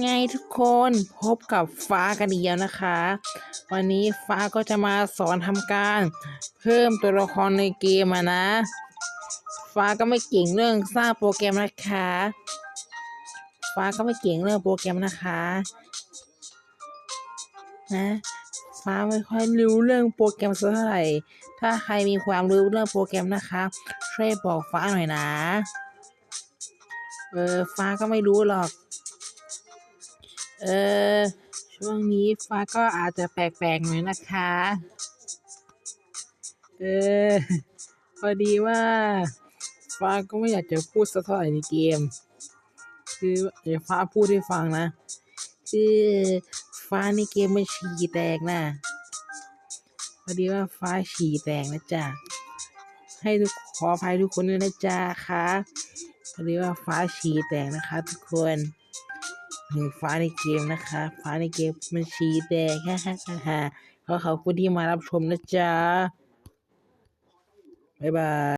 ไงทุกคนพบกับฟ้ากันอีกแล้วนะคะ วันนี้ฟ้าก็จะมาสอนทำการ เพิ่มตัวละครในเกมอะนะ ฟ้าก็ไม่เก่งเรื่องสร้างโปรแกรมนะคะ ฟ้าก็ไม่เก่งเรื่องโปรแกรมนะคะนะฟ้าไม่ค่อยรู้เรื่องโปรแกรมสักเท่าไหร่ ถ้าใครมีความรู้เรื่องโปรแกรมนะคะ ช่วยบอกฟ้าหน่อยนะ เออ ฟ้าก็ไม่รู้หรอก เออ ช่วงนี้ฟ้าก็อาจจะแปลกๆหน่อยนะคะ เออ พอดีว่า ฟ้าก็ไม่อยากจะพูดสักเท่าไหร่ในเกม คือเดี๋ยวฟ้าพูดให้ฟังนะ คือฟ้าในเกมมันฉี่แตกนะ พอดีว่าฟ้าฉี่แตกนะจ๊ะ ให้ทุกขออภัยทุกคนด้วยนะจ๊ะค่ะพอดีว่าฟ้าฉีแตกนะคะ ทุกคนหนึ่งฟ้าในเกมนะคะ ฟ้าในเกมมันฉีแตกฮ่าฮ่าฮ่าฮ่าขอขอบคุณที่มารับชมนะจ๊ะบ๊ายบาย